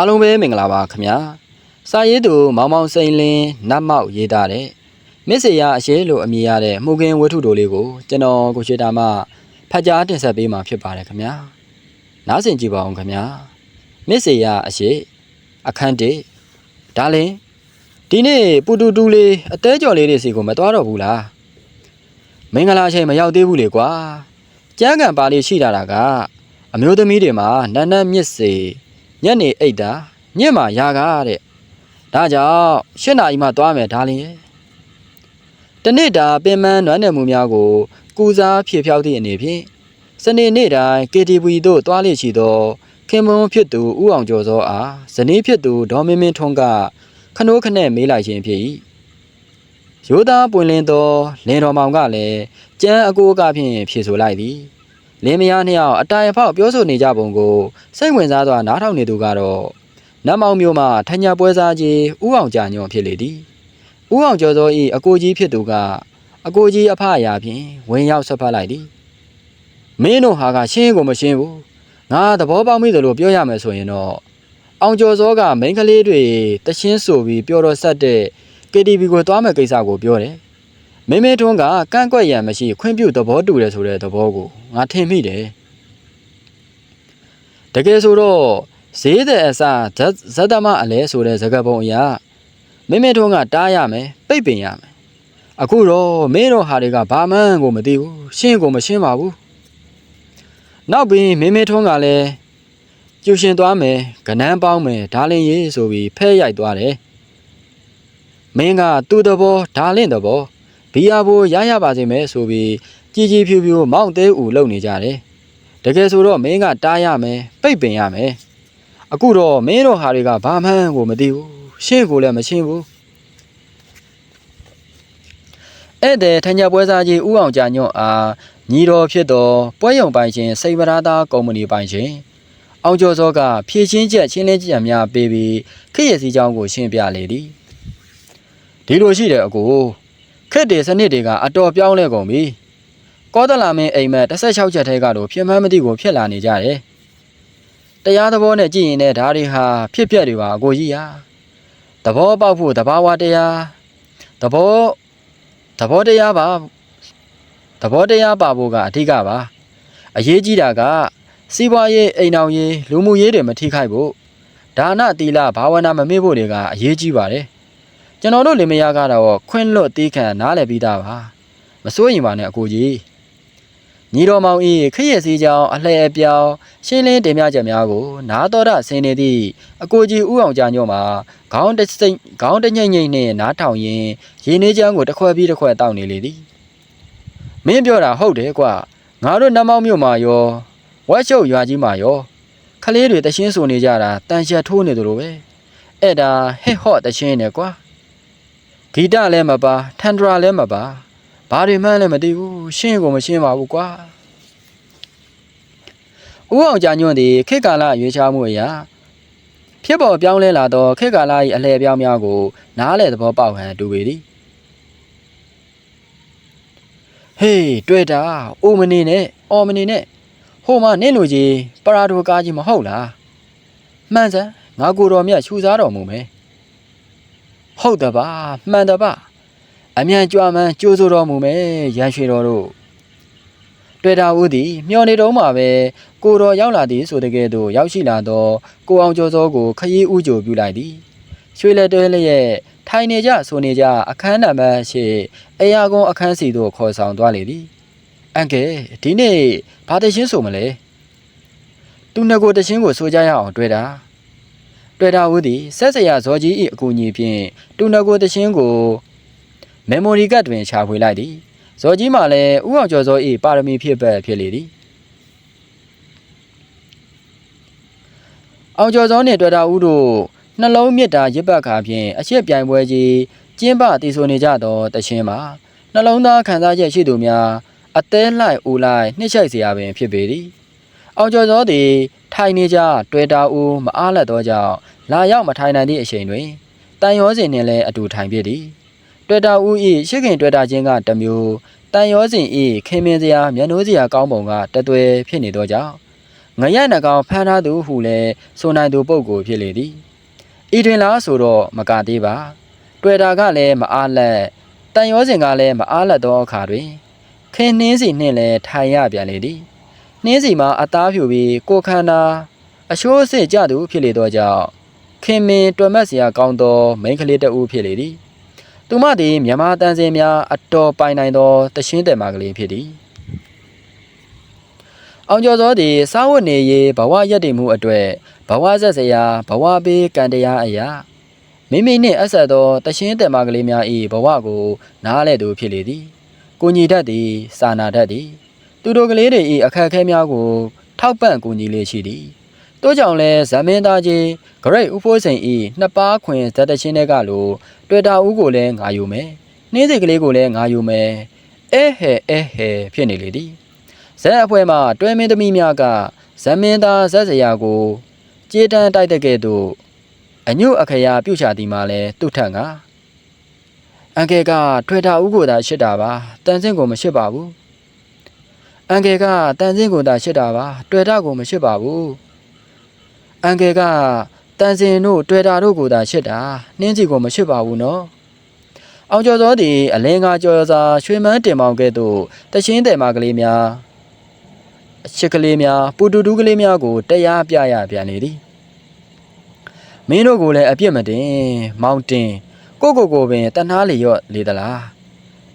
အားလုံးပဲမင်္ဂလာပါခင်ဗျာစာရေးသူမောင်မောင်စိန်လင်းနတ်မောက်ရေးသားတဲ့မစ္ဆေရအရှိလို့အမည်ရတဲ့မှုကင်းဝတ္ထုတို့လေးကိုကျွန်တော်ကိုရှိတာမှဖတ်ကြားတင်ဆက်ပေးမှာဖြစ်ပါတယ်ခင်ဗျာနားဆင်ကြည့်ပါအောင်ခင်ဗျာမစ္ဆေရအရှိအခန်းတစ်ဒါလင်းဒီနေ့ပူတူတူလေးအသေးကြော်လေးတွေစီကိုမသွားတော့ဘူးလားမင်္ဂလာချိန်မရောက်သေးဘူးလေကွာကျန်းကန်ပါလေးရှိတာကအမျိုးသမီးတွေမှာနန်းနန်းမြစ်စေ ညနေအိတ်တာညစ်မှာရာကားတဲ့ဒါကြောင့်ရှင်းနာရီမှသွားမယ်ဒါလင်းရဲ့တနေ့တာပင်မနွမ်းနယ်မှုများကိုကူစားဖြည့်ဖြောက်သည့်အနေဖြင့်စနေနေ့တိုင်း KTV သို့သွားလေရှိသောခင်မွန်းဖြစ်သူဦးအောင်ကျော်စောအားဇနီးဖြစ်သူဒေါ်မင်းမင်းထွန်းကခနိုးခနဲ့မေးလိုက်ခြင်းဖြစ်၏ရိုးသားပွင့်လင်းသောလင်တော်မောင်ကလည်းကြမ်းအကိုအကဖြင့်ဖြေဆိုလိုက်သည် လင်းမယားနှစ်ယောက်အတိုင်အဖောက်ပြောဆိုနေကြပုံကိုစိတ်ဝင်စားစွာနားထောင်နေသူကတော့နတ်မောင်မျိုးမှထညာပွဲစားကြီးဥအောင်ကြာညွန့်ဖြစ်လေသည်ဥအောင်ကျော်စော၏အကိုကြီးဖြစ်သူကအကိုကြီးအဖအရာဖြင့်ဝင်ရောက်ဆက်ဖက်လိုက်သည်မင်းတို့ဟာကရှင်းကိုမရှင်းဘူးငါသဘောပေါက်မိသလိုပြောရမယ်ဆိုရင်တော့အောင်ကျော်စောကမိန်းကလေးတွေတချင်းဆိုပြီးပြောတော့ဆက်တဲ့ KTV ကိုသွားမယ်ကိစ္စကိုပြောတယ် မင်းမဲထွန်းကကန့်ကွက်ရန်မရှိခွင့်ပြုသဘောတူတယ်ဆိုတဲ့သဘောကိုငါထင်မိတယ်တကယ်ဆိုတော့ဈေးတဲ့အစားဇက်ဇက်တမအလဲဆိုတဲ့ဇကပုံအရာမင်းမဲထွန်းကတားရမယ်ပိတ်ပင်ရမယ်အခုတော့မင်းတို့ဟာတွေကဘာမှန်းကိုမသိဘူးရှင်းကိုမရှင်းပါဘူးနောက်ပြီးမင်းမဲထွန်းကလည်းကျူရှင်သွားမယ်ကနန်းပေါင်းမယ်ဒါလင်းရေးဆိုပြီးဖဲရိုက်သွားတယ်မင်းကသူ့သဘောဒါလင်းသဘော ဘီယာဘိုရရပါစေမယ်ဆိုပြီးကြည်ကြည်ဖြူဖြူမောင့်သေးဦးလုံနေကြတယ်တကယ်ဆိုတော့မင်းကတားရမယ်ပိတ်ပင်ရမယ်အခုတော့မင်းတို့ဟာတွေကဘာမှန်းကိုမသိဘူးရှင်းကိုလည်းမရှင်းဘူးဧည့်သည်ထညာပွဲစားကြီးဦးအောင်ကြာညွန့်အားညီတော်ဖြစ်သောပွဲရုံပိုင်ရှင်စိတ်ပရာသာကုမ္ပဏီပိုင်ရှင်အောင်ကျော်စောကဖြည့်ချင်းချက်ချင်းလင်းကြံများပေးပြီးခရစ်စီချောင်းကိုရှင်းပြလေသည်ဒီလိုရှိတယ်အကို ခက်တယ်စနစ်တွေကအတော်ပြောင်းလဲကုန်ပြီကောသလာမင်းအိမ်မက်16ချက်ထဲကတော့ဖြစ်မှန်းမသိကိုဖြစ်လာနေကြတယ်တရားသဘောနဲ့ကြည့်ရင်လည်းဒါတွေဟာဖြစ်ပျက်တွေပါအကိုကြီးဟာသဘောပေါက်ဖို့တဘာဝတရားသဘောသဘောတရားပါသဘောတရားပါဖို့ကအဓိကပါအရေးကြီးတာကစီးပွားရေးအိမ်အောင်ရေးလူမှုရေးတွေမထိခိုက်ဖို့ဒါနသီလဘာဝနာမမေ့ဖို့တွေကအရေးကြီးပါတယ် ကျွန်တော်တို့လင်မယားကတော့ခွင့်လွတ်သေးခံနားလည်ပြီးသားပါမစိုးရင်ပါနဲ့အကိုကြီးညီတော်မောင်ဤခရက်စည်းကြောင်းအလှဲ့အပြောင်းရှင်းလင်းတင်ပြချက်များကို နာတော်ရဆင်းနေသည့်အကိုကြီးဥအောင်ကြညော့မှာခေါင်းတစ်စိမ့်ခေါင်းတစ်ညိမ့်ညိမ့်နဲ့နားထောင်ရင်းရင်းနှီးချမ်းကိုတစ်ခွက်ပြီးတစ်ခွက်တောက်နေလေသည်မင်းပြောတာဟုတ်တယ်ကွာငါတို့နတ်မောင်မြို့မှာရောဝက်ရှုပ်ရွာကြီးမှာရောခလေးတွေတချင်းဆိုနေကြတာတန်ချက်ထိုးနေသလိုပဲအဲ့ဒါဟစ်ဟော့တချင်းနဲ့ကွာ ဂီတလည်းမပါထန်ဒရာလည်းမပါဘာတွေမှန်းလည်းမသိဘူးရှင်းကိုမရှင်းပါဘူးကွာဦးအောင်ကြာညွန့်သည်ခေတ်ကာလရွေးချယ်မှုအရာဖြစ်ပေါ်ပြောင်းလဲလာသောခေတ်ကာလ၏အလှည့်အပြောင်းများကိုနားလည်သဘောပေါက်ဟန်တူပေသည်ဟေးတွေ့တာအိုမနေနဲ့အော်မနေနဲ့ဟိုမှာနင့်လူကြီးပရာဒိုကားကြီးမဟုတ်လားမှန်စမ်းငါကိုယ်တော်မြတ်ရှူစားတော်မူမယ် ဟုတ်တပါမှန်တပါအမြန်ကြွမှန်းကြိုးစိုးတော်မူမယ်ရန်ရွှေတော်တို့တွေ့တာဦးသည်မျောနေတော့မှပဲကိုတော်ရောက်လာသည်ဆိုတဲ့ကဲ့သို့ရောက်ရှိလာသောကိုအောင်ကျော်စောကိုခရီးဥကြိုပြုလိုက်သည်ရွှေလက်တွဲလျက်ထိုင်နေကြဆိုနေကြအခန်းနံပါတ်ရှိအရာကုန်းအခန်းစီသို့ခေါ်ဆောင်သွားလေသည်အန်ကဲဒီနေ့ဘာတရှင်းဆိုမလဲသူငကိုတရှင်းကိုဆိုကြရအောင်တွေ့တာ တွေ့တာဝုသည်ဆက်စရာဇော်ကြီး၏အကူအညီဖြင့်တူနကိုတခြင်းကို memory card တွင်ရှာဖွေလိုက်သည်ဇော်ကြီးမှလည်းဥအောင်ကျော်ဇော်၏ပါရမီဖြစ်ပတ်ဖြစ်လေသည်အောင်ကျော်ဇော်နှင့်တွေ့တာဝုတို့နှလုံးမြစ်တာရစ်ပတ်ခါဖြင့်အချက်ပြိုင်ပွဲကြီးကျင်းပတည်ဆိုနေကြသောတခြင်းမှာနှလုံးသားခံစားချက်ရှိသူများအသေးလိုက်ဦးလိုက်နှိမ့်ချိုက်စရာပင်ဖြစ်ပေသည် အောင်ကျော်စောသည်ထိုင်နေကြတွေ့တာဦးမအားလက်သောကြောင့်လာရောက်မထိုင်နိုင်သည့်အချိန်တွင်တန်ရောစင်နှင့်လည်းအတူထိုင်ဖြစ်သည်တွေ့တာဦး၏ရှစ်ခင်တွေ့တာချင်းကတစ်မျိုးတန်ရောစင်၏ခင်မင်စရာမျက်နှိုးစရာကောင်းပုံကတသွဲဖြစ်နေသောကြောင့်ငငရက်နှကောင်ဖမ်းထားသူဟုလည်းဆိုနိုင်သူပုဂ္ဂိုလ်ဖြစ်လေသည်ဤတွင်လားဆိုတော့မကသေးပါတွေ့တာကလည်းမအားလက်တန်ရောစင်ကလည်းမအားလက်သောအခါတွင်ခင်းနှင်းစီနှင့်လည်းထိုင်ရပြန်လေသည် နှင်းစီမှာအသားဖြူပြီးကိုခန္ဓာအရှိုးအစစ်ကြသူဖြစ်လေသောကြောင့်ခင်မင်တွယ်မက်စရာကောင်းသောမိန်းကလေးတစ်ဦးဖြစ်လေသည်သူမသည်မြန်မာတန်စင်များအတော်ပိုင်နိုင်သောတရှင်းတယ်မကလေးဖြစ်သည်အောင်ကျော်စောသည်စာဝတ်နေရေးဘဝရက်တည်မှုအတွေ့ဘဝဆက်စရာဘဝဘေးကံတရားအရာမိမိနှင့်အဆက်သောတရှင်းတယ်မကလေးများ၏ဘဝကို နားလဲသူဖြစ်လေသည်ကိုညီတတ်သည်စာနာတတ်သည် သူတို့ကလေးတွေ၏အခက်အခဲများကို ထောက်ပံ့ကူညီလေရှိသည်တို့ကြောင့်လဲဇမင်းသားကြီးဂရိတ်ဦးဖိုးစိန်၏နှစ်ပါးခွင်ဇက်တရှင်းတွေကလိုတွေ့တာဦးကိုလည်းငါယူမယ်နှင်းစိတ်ကလေးကိုလည်းငါယူမယ်အဲဟဲအဲဟဲဖြစ်နေလေသည်ဇက်အဖွဲမှတွဲမင်းသမီးများကဇမင်းသားဇက်စရာကိုကြေးတန်းတိုက်တဲ့ကဲ့သို့အညုအခရာပြုတ်ချသည်မှာလဲသူ့ထက်ကအန်ကယ်ကထွေတာဦးကိုသာရှစ်တာပါတန်စင်းကိုမရှစ်ပါဘူး အန်ကယ်ကတန်စင်းကိုသာရှစ်တာပါတွေ့တာကိုမရှစ်ပါဘူးအန်ကယ်ကတန်စင်တို့တွေ့တာတို့ကိုသာရှစ်တာနှင်းစီကိုမရှစ်ပါဘူးနော်အောင်ကျော်စောသည်အလင်းကားကျော်စာရွှေမန်းတင်မောင်ကဲ့သို့တရှင်းတယ်မကလေးများအချစ်ကလေးများပူတူတူကလေးများကိုတရားပြရပြန်လေသည်မင်းတို့ကိုလည်းအပြစ်မတင်မောင်တင်ကိုကိုကိုပင်တနာလေရော့လေသလား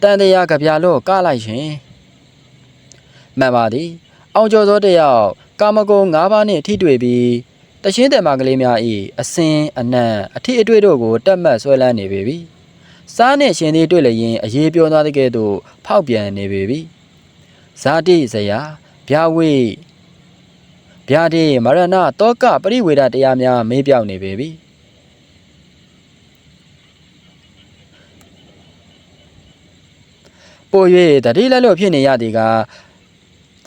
တန်တရားကြပြလို့ကလိုက်ရှင် မှန်ပါသည် အောင်ကျော်စောတယောက်ကာမဂုဏ်၅ပါးနှင့်ထိတွေ့ပြီးတရှင်းတယ်မကလေးများ၏အစင်အနံ့အထီအတွေ့တို့ကိုတက်မှတ်ဆွဲလန်းနေပေပြီစားနှင့်ရှင်သည်တွေ့လျင်အေးပြောသွားတဲ့ကဲ့သို့ဖောက်ပြန်နေပေပြီဇာတိဇယာဗျာဝိဗျာတိမရဏတောကပရိဝေဒတရားများမေးပြောက်နေပေပြီပို၍တတိလက်လို့ဖြစ်နေရသည်က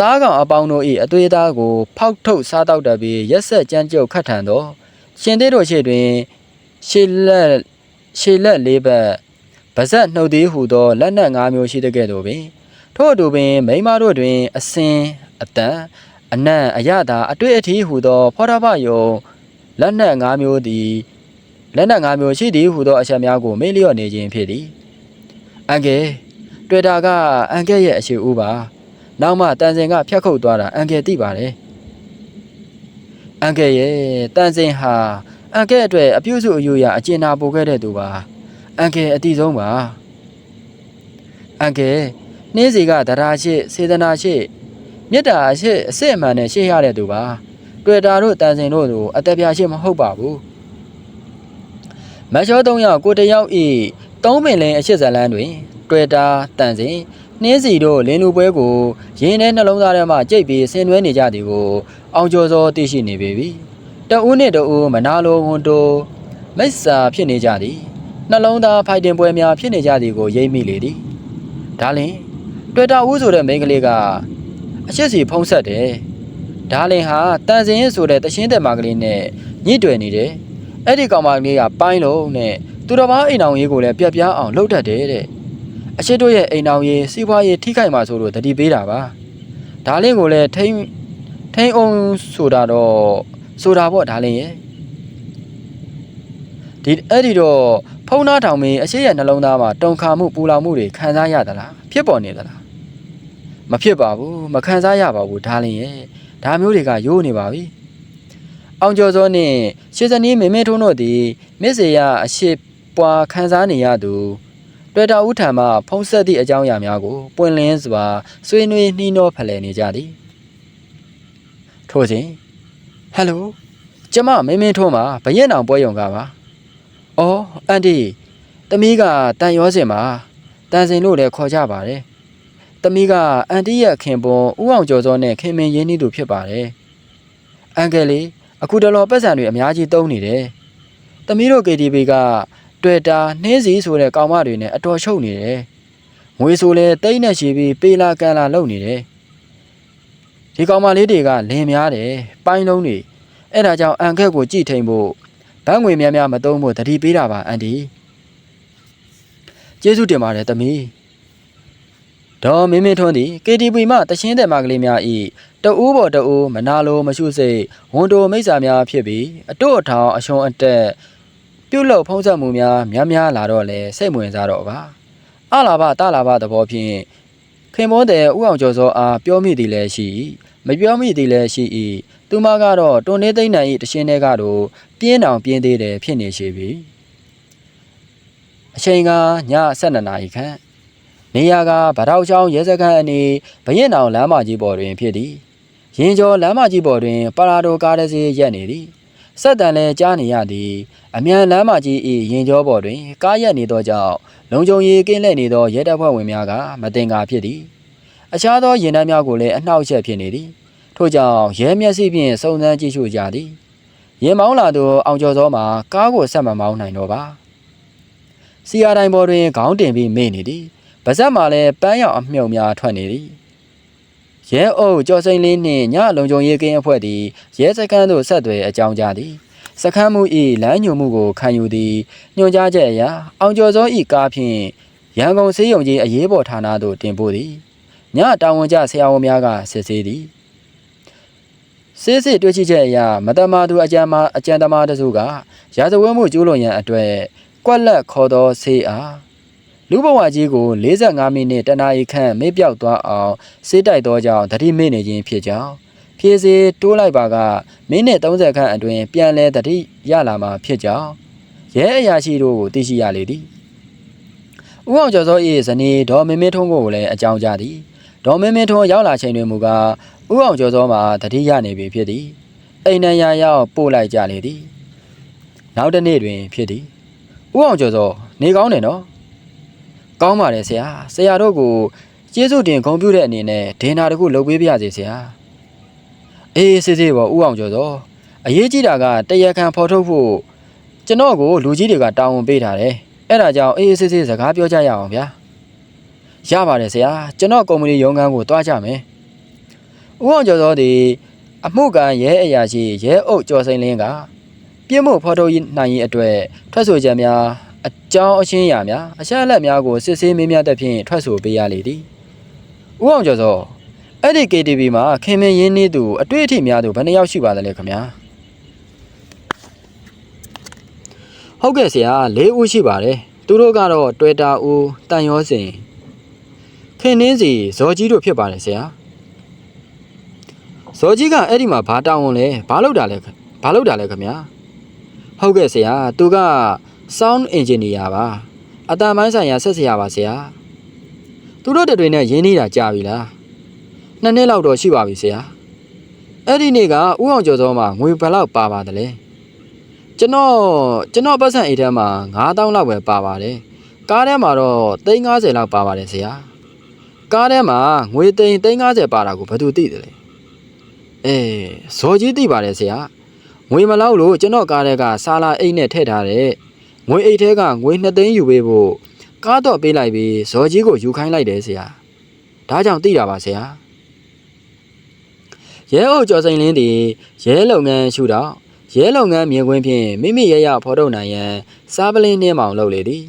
တားကောင်အပေါင်းတို့၏အသွေးသားကို ဖောက်ထုတ်စားတော့တတ်ပြီးရက်ဆက်ကြမ်းကြုတ်ခတ်ထန်သောရှင်သေးတို့ရှိတွင်ရှေလက်ရှေလက်လေးဘက်ဗဇက်နှုတ်သေးဟူသောလက်နက်၅မျိုးရှိတဲ့ကဲ့သို့ပင်ထို့အတူပင်မိန်းမတို့တွင် အစင်အတန်အနံ့အရသာအတွေ့အထိဟူသော ဖောရဖယုံလက်နက်၅မျိုးသည်လက်နက်၅မျိုးရှိသည်ဟူသောအချက်များကိုမေ့လျော့နေခြင်းဖြစ်သည်အန်ကယ်တွေ့တာကအန်ကယ်ရဲ့အရှိဦးပါ နောက်မှတန်စင်ကဖြတ်ခုတ်သွားတာအန်ကယ်သိပါတယ်အန်ကယ်ရဲ့တန်စင်ဟာအန်ကယ်အတွက်အပြုစုအယူရာအကျဉ်းနာပို့ခဲ့တဲ့သူပါအန်ကယ်အတိဆုံးပါအန်ကယ်နှင်းစီကတရားရှိစေတနာရှိမေတ္တာရှိအစစ်အမှန်နဲ့ရှေ့ရတဲ့သူပါတွေ့တာတို့တန်စင်တို့တို့အသက်ပြာရှိမဟုတ်ပါဘူးမချော၃ယောက်ကိုတယောက်ဤသုံးပင်လင်းအရှိဇလန်းတွင် တွေ့တာတန်စင် နှင်းစီတို့လင်းလူပွဲကိုရင်းနဲ့နှလုံးသားထဲမှကြိတ်ပြီးဆင်နွှဲနေကြသည်ကို အောင်ကျော်စောသိရှိနေပေပြီတဦးနှင့်တဦးမနာလိုဝန်တိုမိစ္ဆာဖြစ်နေကြသည်နှလုံးသားဖိုက်တင်ပွဲများဖြစ်နေကြသည်ကိုရိပ်မိလေသည်ဒါလင်တွေ့တာဦးဆိုတဲ့မိန်းကလေးကအချစ်စီဖုံးဆက်တယ်ဒါလင်ဟာတန်စင်ဆိုတဲ့တရှင်းတဲ့မကလေးနဲ့ညှိတွယ်နေတယ်အဲ့ဒီကောင်မလေးကပိုင်းလုံးနဲ့သူတော်ဘာအိမ်အောင်ရေးကိုလည်းပြက်ပြားအောင်လှုပ်တတ်တယ်တဲ့ အချစ်တို့ရဲ့အိမ်အောင်ရေးစီးပွားရေးထိခိုက်မှာဆိုလို့တတိပေးတာပါဒါလင်ကိုလည်းထိန်ထိန်အောင်ဆိုတာတော့ဆိုတာပေါ့ဒါလင်ရဲ့ဒီအဲ့ဒီတော့ဖုံးသားထောင်မင်းအရှိရဲ့နှလုံးသားမှာတုံခါမှုပူလောင်မှုတွေခံစားရသလားဖြစ်ပေါ်နေသလားမဖြစ်ပါဘူးမခံစားရပါဘူးဒါလင်ရဲ့ဒါမျိုးတွေကရိုးနေပါပြီအောင်ကျော်စောနှင့်ရှေစနီးမေမေထုံးတို့သည်မစ္စေယအရှိပွာခံစားနေရသူ တွေ့တာဦးထံမှဖုံးဆက်သည့်အကြောင်းအရာများကိုပွင့်လင်းစွာဆွေးနွေးနှီးနှောဖလှယ်နေကြသည်ထို့စဉ်ဟယ်လိုကျမမင်းမင်းထုံးမှာဘရက်နောင်ပွဲရုံကပါ။အော်အန်တီတမီးကတန်ရောစင်ပါတန်စင်လို့လည်းခေါ်ကြပါတယ်။တမီးကအန်တီရဲ့ခင်ပွန်ဦးအောင်ကျော်စောနဲ့ခင်မင်းရင်းနှီးသူဖြစ်ပါတယ်။အန်ကယ်လေးအခုတလောပတ်စံတွေအများကြီးတုံးနေတယ်။တမီးတို့ KTV က တွေ့တာနှင်းစီဆိုတဲ့ကောင်မတွေနဲ့အတော်ချုပ်နေတယ်။ငွေဆိုလဲတိတ်နဲ့ရှိပြီးပေလာကန်လာလုပ်နေတယ်။ဒီကောင်မလေးတွေကလင်များတယ်ပိုင်းလုံးတွေအဲ့ဒါကြောင့်အန်ခက်ကိုကြည့်ထိန်ဖို့ဘန်းငွေများများမသုံးဖို့တတိပေးတာပါအန်တီကျေးဇူးတင်ပါတယ်သမီးဒေါ်မင်းမင်းထွန်းသည် KTV မှတရှင်းတဲ့မကလေးများဤတအူးပေါ်တအူးမနာလိုမရှုစိတ်ဝန်တိုမိစ္ဆာများဖြစ်ပြီးအတို့အထောင်အရှုံးအတက် ပြုတ်လောက်ဖုံးဆက်မှုများများများလာတော့လဲစိတ်ဝင်စားတော့ပါအလာဘတလာဘသဘောဖြင့်ခင်မောတဲ့ဥအောင်ကျော်စောအားပြောမိသည်လည်းရှိ၏မပြောမိသည်လည်းရှိ၏သူမကတော့တွန်နေသိမ့်နိုင်၏တရှင်းတဲ့ကတော့ပြင်းတောင်ပြင်းသေးတယ်ဖြစ်နေရှိပြီအချိန်ကည12နာရီခန့်နေရာကဗတောက်ချောင်းရဲစခန်းအနီးဘရင်တောင်လမ်းမကြီးပေါ်တွင်ဖြစ်သည်ရင်ကျော်လမ်းမကြီးပေါ်တွင်ပါရာဒိုကားတစ်စီးရက်နေသည် ဆက်တန်လည်းကြားနေရသည်အမြန်လမ်းမကြီး၏ရင်ကျော်ပေါ်တွင်ကားရက်နေသောကြောင့်လုံခြုံရေးကင်းလှည့်နေသောရဲတပ်ဖွဲ့ဝင်များကမတင်ကားဖြစ်သည်အခြားသောရင်နှန်းများကိုလည်းအနှောက်အယှက်ဖြစ်နေသည်ထို့ကြောင့်ရဲမျက်စိဖြင့်စုံစမ်းကြည့်ရှုကြသည်ရင်မောင်းလာသူအောင်ကျော်စောမှာကားကိုဆက်မမောင်းနိုင်တော့ပါစီယာတိုင်းပေါ်တွင်ခေါင်းတင်ပြီးမေ့နေသည်ပါဇက်မှာလည်းပန်းရောင်အမြုံများထွက်နေသည် ရဲအုပ်ကျော်စိန်လေးနှင့်ညလုံခြုံရေးကင်းအဖွဲ့သည်ရဲစခန်းသို့ဆက်သွယ်အကြောင်းကြားသည်စခန်းမှု၏လမ်းညွှန်မှုကိုခံယူသည်ညွှန်ကြားချက်အရအောင်ကျော်စော၏ကားဖြင့်ရန်ကုန်စေးရုံကြီးအရေးပေါ်ဌာနသို့တင်ပို့သည်ညတာဝန်ကျဆရာဝန်များကစစ်ဆေးသည်စစ်စစ်တွေ့ရှိချက်အရမတမာသူအကြံမအကြံသမားတစုကရာဇဝတ်မှုကျူးလွန်ရန်အတွက်ကွက်လက်ခေါ်သောဆေးအား လူဘဝကြီးကို45မိနစ်တနာရီခန့်မေ့ပြောက်သွားအောင်စေးတိုက်သောကြောင့်တတိမေ့နေခြင်းဖြစ်ကြောင်းဖြည့်စေတိုးလိုက်ပါကမိနစ်30ခန့်အတွင်းပြန်လဲတတိရလာမှာဖြစ်ကြောင်းရဲအရာရှိတို့ကိုသိရှိရလေသည်ဥအောင်ကျော်စော၏ဇနီးဒေါ်မင်းမင်းထွန်းကိုလည်းအကြောင်းကြားသည်ဒေါ်မင်းမင်းထွန်းရောက်လာချိန်တွင်မူကားဥအောင်ကျော်စောမှာတတိရနေပြီဖြစ်သည်အိမ်နံရရောက်ပို့လိုက်ကြလေသည်နောက်တစ်နေ့တွင်ဖြစ်သည်ဥအောင်ကျော်စောနေကောင်းတယ်နော် ကောင်းပါတယ်ဆရာဆရာတို့ကိုကျေးဇူးတင်ဂုဏ်ပြုတဲ့အနေနဲ့ဒင်နာတစ်ခုလုပ်ပေးပါရစေဆရာအေးစစ်စစ်ပေါ့ဥအောင်ကျော်စောအရေးကြီးတာကတရခံဖော်ထုတ်ဖို့ကျွန်တော်ကိုလူကြီးတွေကတာဝန်ပေးထားတယ်အဲ့ဒါကြောင့်အေးစစ်စစ်စကားပြောကြရအောင်ဗျာရပါတယ်ဆရာကျွန်တော်ကုမ္ပဏီရုံးခန်းကိုတွားကြမယ်ဥအောင်ကျော်စောဒီအမှုကရဲအရာရှိရဲအုပ်ကျော်စိန်လင်းကပြစ်မှုဖော်ထုတ်နိုင်ရေးအတွက်ထွက်ဆိုချက်များ အကြောင်းအရှင်းအရာများအချက်အလက်များကိုစစ်ဆေးမေးမြန်းတဲ့ဖြင့်ထွက်ဆိုပေးရလေသည်။ဦးအောင်ကျော်စောအဲ့ဒီ KTV မှာခင်မင်းရင်းနှီးသူအတွေ့အထိများသူဘယ်နှယောက်ရှိပါသလဲခင်ဗျာ။ဟုတ်ကဲ့ဆရာ၄ဦးရှိပါတယ်။သူတို့ကတော့ Twitter ဦးတန်ရောစင်ခင်နှင်းစီဇော်ကြီးတို့ဖြစ်ပါတယ်ဆရာ။ဇော်ကြီးကအဲ့ဒီမှာဘာတောင်းဝန်လဲဘာလုပ်တာလဲဘာလုပ်တာလဲခင်ဗျာ။ဟုတ်ကဲ့ဆရာသူက sound engineer ပါအတန်ပိုင်းဆိုင်ရာဆက်ဆရာပါဆရာသူတို့တွေနဲ့ရင်းနှီးတာကြာပြီလားနှစ်နှစ်လောက်တော့ရှိပါပြီဆရာအဲ့ဒီနေ့ကဥအောင်ကျော်စောမှာငွေဘယ်လောက်ပါပါတယ်လဲကျွန်တော်ကျွန်တော်ပတ်စံအိတ်ထဲမှာ9000လောက်ပဲပါပါတယ်ကားထဲမှာတော့350လောက်ပါပါတယ်ဆရာကားထဲမှာငွေသိန်း350ပါတာကိုဘယ်သူသိတယ်လဲအေးဇော်ကြီးသိပါတယ်ဆရာငွေမလောက်လို့ကျွန်တော်ကားထဲကစာလာအိတ်နဲ့ထည့်ထားတဲ့ ငွေအိတ်ထဲကငွေ2သိန်းယူပေးဖို့ကားတော့ပေးလိုက်ပြီးဇော်ကြီးကိုယူခိုင်းလိုက်တယ်ဆရာဒါကြောင့်သိတာပါဆရာရဲအုပ်ကျော်စိန်လင်းသည်ရဲလုပ်ငန်းရှုတော့ရဲလုပ်ငန်းမြင်ကွင်းဖြင့်မိမိရရဖော်ထုတ်နိုင်ရန်စားပလင်းနှင်းမောင်လုပ်လေသည်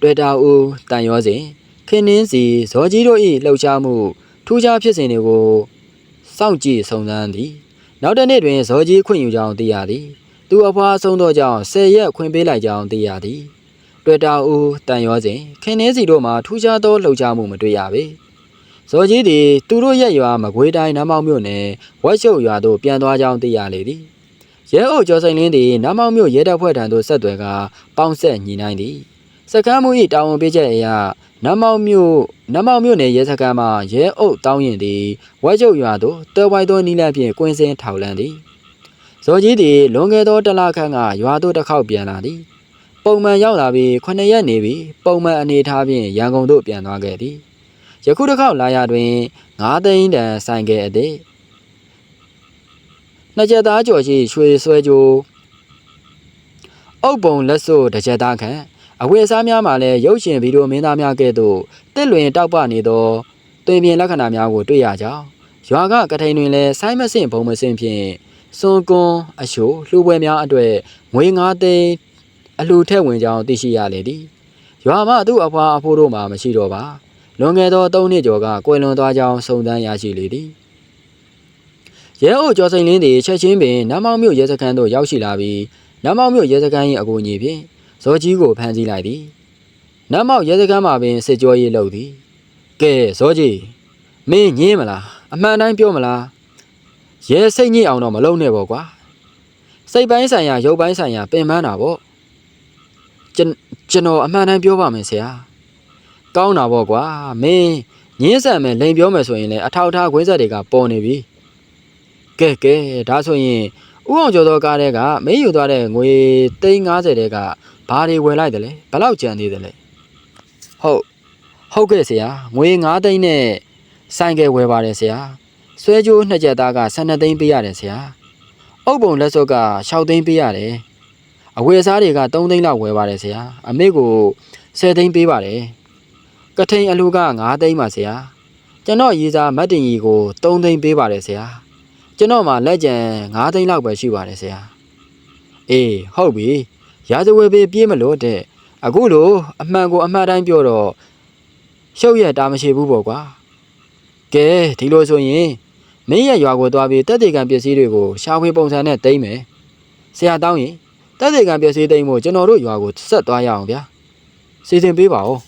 တွေ့တာဦးတန်ရောစဉ်ခင်းနှင်းစီဇော်ကြီးတို့၏လှုပ်ရှားမှုထူးခြားဖြစ်စဉ်တွေကိုစောင့်ကြည့်စုံစမ်းသည် နောက်တစ်နေ့တွင်ဇော်ကြီးခွင့်ယူကြောင်းသိရသည် သူအဖွားဆုံးသောကြောင့်ဆယ်ရက်ခွင့်ပေးလိုက်ကြောင်းသိရသည်တွေ့တာဦးတန်ရောစဉ်ခင်းနှင်းစီတို့မှာထူးခြားသောလှုပ်ရှားမှုမတွေ့ရပေဇော်ကြီးသည်သူတို့ရဲ့ရွာမကွေးတိုင်းနမောက်မြို့နယ်ဝက်ရှုပ်ရွာသို့ပြန်သွားကြောင်းသိရလေသည်ရဲအုပ်ကျော်စိန်လင်းသည်နမောက်မြို့ရဲတပ်ဖွဲ့ထံသို့ဆက်သွယ်ကပေါင်းဆက်ညီနိုင်သည်စကမ်းမှု၏တာဝန်ပေးချက်အရနမောက်မြို့နမောက်မြို့နယ်ရဲစခန်းမှရဲအုပ်တောင်းရင်သည်ဝက်ကျုပ်ရွာသို့တဲဝိုက်သောနီလန့်ဖြင့်ကွင်းစင်းထောက်လန်းသည် ဇော်ကြီးသည်လွန်ခဲ့သောတလခန့်ကရွာသို့တစ်ခေါက်ပြန်လာသည်ပုံမှန်ရောက်လာပြီး9ရက်နေပြီးပုံမှန်အနေထားဖြင့်ရန်ကုန်သို့ပြန်သွားခဲ့သည်ယခုတစ်ခေါက်လာရတွင်9သိန်းတန်ဆိုင်ကယ်အသည့်နှစ်ချက်သားကြော်ရှိရွှေဆွဲကြိုးအုပ်ပုံလက်စို့တစ်ချက်သားခန့်အဝတ်အစားများမှာလည်းရုပ်ရှင်ဗီဒီယိုမင်းသားများကဲ့သို့တစ်လွင်တောက်ပနေသောတွင်ပြင်လက္ခဏာများကိုတွေ့ရကြောင်းရွာကကထိန်တွင်လည်းဆိုင်းမစင့်ဘုံမစင့်ဖြင့် စွန်ကွန်အရှိုးလှူပွဲများအတွေ့ငွေ9သိန်းအလှူထက်ဝင်ကြောင်းသိရှိရလေသည်ရွာမှသူ့အဖွားအဖိုးတို့မှမရှိတော့ပါလွန်ခဲ့သော၃နှစ်ကျော်ကကွယ်လွန်သွားကြောင်းစုံစမ်းရရှိလေသည်ရဲအုပ်ကျော်စိန်လင်းသည်ချက်ချင်းပင်နမောင်မြို့ရဲစခန်းသို့ရောက်ရှိလာပြီးနမောင်မြို့ရဲစခန်း၏အကူအညီဖြင့်ဇော်ကြီးကိုဖမ်းဆီးလိုက်သည်နမောင်ရဲစခန်းမှာပင်စစ်ကြောရေးလုပ်သည်ကဲဇော်ကြီးမင်းညင်းမလားအမှန်တိုင်းပြောမလား ရဲစိတ်ညစ်အောင်တော့မလုပ်နဲ့ပေါ့ကွာစိတ်ပိုင်းဆိုင်ရာရုပ်ပိုင်းဆိုင်ရာပင်ပန်းတာပေါ့ကျွန်ကျွန်တော်အမှန်တိုင်းပြောပါမယ်ဆရာကောင်းတာပေါ့ကွာမင်းညင်းဆန်မယ်လိန်ပြောမယ်ဆိုရင်လည်းအထောက်အထားခွေးဆက်တွေကပေါ်နေပြီကဲကဲဒါဆိုရင်ဥအောင်ကျော်သောကားတဲ့ကမင်းယူသွားတဲ့ငွေ350တဲ့ကဘာတွေဝယ်လိုက်တယ်လဲဘယ်လောက်ကျန်သေးတယ်လဲဟုတ်ဟုတ်ကဲ့ဆရာငွေ9သိန်းနဲ့ဆိုင်ကယ်ဝယ်ပါတယ်ဆရာ ဆွဲကြိုးနှစ်ကြက်သားက12သိန်းပေးရတယ်ဆရာအုပ်ပုံလက်စော့က6သိန်းပေးရတယ်အဝယ်စားတွေက3သိန်းလောက်ဝယ်ပါတယ်ဆရာအမေကို10သိန်းပေးပါတယ်ကထိန်အလူက9သိန်းပါဆရာကျွန်တော်ရေးစားမတ်တင်ကြီးကို3သိန်းပေးပါတယ်ဆရာကျွန်တော်မှလက်ကျန်9သိန်းလောက်ပဲရှိပါတယ်ဆရာအေးဟုတ်ပြီရာဇဝယ်ပေးပြေးမလို့တဲ့အခုလိုအမှန်ကိုအမှန်တိုင်းပြောတော့ရှုပ်ရတာမရှိဘူးပေါ့ကွာကဲဒီလိုဆိုရင် မင်းရဲ့ရွာကိုသွားပြီးတက်တေကံပစ္စည်းတွေကိုရှာဖွေပုံစံနဲ့တိမ့်မယ်ဆရာတောင်းရင်တက်တေကံပစ္စည်းတိမ့်ဖို့ကျွန်တော်တို့ရွာကိုဆက်သွားရအောင်ဗျာစီစဉ်ပေးပါဦး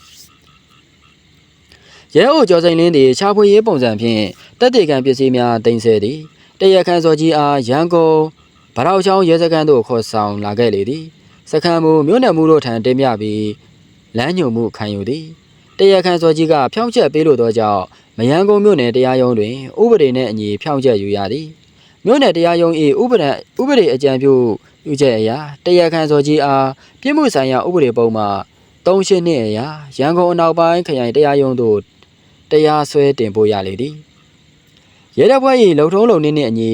ရဲအိုကျော်စိန်လင်းသည်ရှာဖွေရေးပုံစံဖြင့်တက်တေကံပစ္စည်းများတင်ဆက်သည်တရခန်စောကြီးအားရန်ကုန်ဗရောက်ချောင်းရဲစခန်းသို့ခေါ်ဆောင်လာခဲ့လေသည်စခန်းမူမြို့နယ်မှုတို့ထံတင်ပြပြီးလမ်းညွှန်မှုခံယူသည် တရခန်စောကြီးကဖြောင်းချက်ပေးလိုသောကြောင့်မယန်းကုန်းမြို့နယ်တရားရုံးတွင်ဥပဒေနှင့်အညီဖြောင်းချက်ယူရသည်မြို့နယ်တရားရုံး၏ဥပဒေဥပဒေအကြံပြုပြုချက်အရာတရခန်စောကြီးအားပြစ်မှုဆိုင်ရာဥပဒေပုံမှာ3ရှင်းနှစ်အရာရန်ကုန်အနောက်ပိုင်းခရိုင်တရားရုံးသို့တရားစွဲတင်ပို့ရလေသည်ရဲတပ်ဖွဲ့၏လုံထုံးလုံနည်းနှင့်အညီ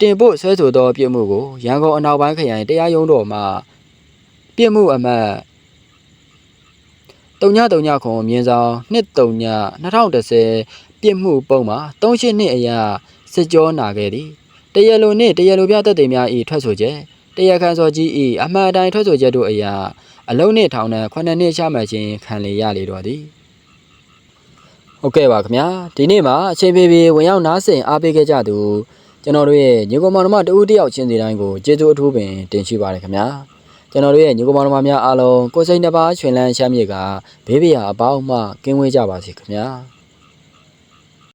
တင်ပို့ဆွဲဆိုသောပြစ်မှုကိုရန်ကုန်အနောက်ပိုင်းခရိုင်တရားရုံးတော်မှပြစ်မှုအမှတ် 3939ခုမြင်းဆောင်23 2010ပြစ်မှုပုံမှာ38နှစ်အရာစစ်ကြောနာခဲ့သည်တရားလိုနှင့်တရားလိုပြသက်သေများ၏ထွက်ဆိုချက်တရားခံစောကြီး၏အမှန်အတိုင်းထွက်ဆိုချက်တို့အရာအလုံးနှင့်ထောင်ဒဏ်9နှစ်ချမှတ်ခြင်းခံလေရလေတော်သည်ဟုတ်ကဲ့ပါခင်ဗျာဒီနေ့မှာအချိန်ပြေပြေဝင်ရောက်နားဆင်အားပေးခဲ့ကြသူကျွန်တော်တို့ရဲ့ညီကောင်မောင်နှမတဦးတယောက်ချင်းစီတိုင်းကိုကျေးဇူးအထူးပင်တင်ရှိပါတယ်ခင်ဗျာ ကျွန်တော်တို့ရဲ့ညီကောင်မောင်နှမများအားလုံးကိုယ်စိတ်နှပါရှင်လန်းရှမ်းမြေကဘေးပရာအပေါင်းမှကင်းဝေးကြပါစေခင်ဗျာ